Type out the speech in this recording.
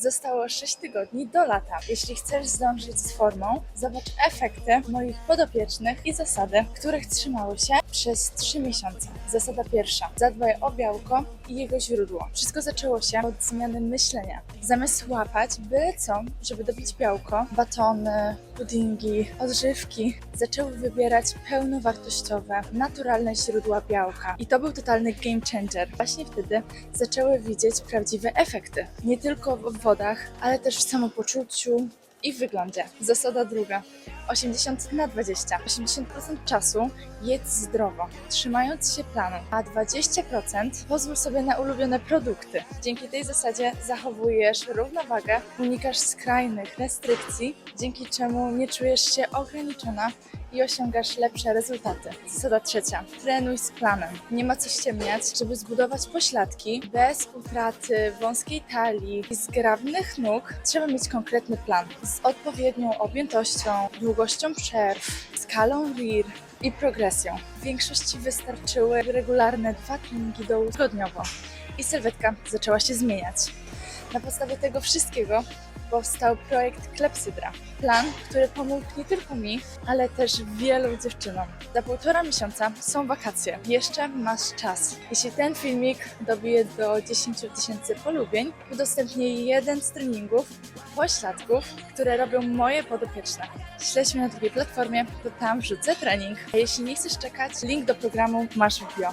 Zostało 6 tygodni do lata. Jeśli chcesz zdążyć z formą, zobacz efekty moich podopiecznych i zasady, których trzymały się przez 3 miesiące. Zasada pierwsza. Zadbaj o białko i jego źródło. Wszystko zaczęło się od zmiany myślenia. Zamiast łapać byle co, żeby dobić białko, batony, puddingi, odżywki, zaczęły wybierać pełnowartościowe, naturalne źródła białka. I to był totalny game changer. Właśnie wtedy zaczęły widzieć prawdziwe efekty. Nie tylko w wodach, ale też w samopoczuciu i w wyglądzie. Zasada druga. 80 na 20. 80% czasu jedz zdrowo, trzymając się planu, a 20% pozwól sobie na ulubione produkty. Dzięki tej zasadzie zachowujesz równowagę, unikasz skrajnych restrykcji, dzięki czemu nie czujesz się ograniczona i osiągasz lepsze rezultaty. Zasada trzecia. Trenuj z planem. Nie ma co ściemniać, żeby zbudować pośladki bez utraty wąskiej talii i zgrabnych nóg. Trzeba mieć konkretny plan z odpowiednią objętością, długością przerw, skalą RIR i progresją. W większości wystarczyły regularne dwa treningi dołu tygodniowo i sylwetka zaczęła się zmieniać. Na podstawie tego wszystkiego powstał projekt Klepsydra. Plan, który pomógł nie tylko mi, ale też wielu dziewczynom. Za półtora miesiąca są wakacje. Jeszcze masz czas. Jeśli ten filmik dobije do 10 tysięcy polubień, udostępnię jeden z treningów, pośladków, które robią moje podopieczne. Śledź mnie na drugiej platformie, to tam wrzucę trening. A jeśli nie chcesz czekać, link do programu masz w bio.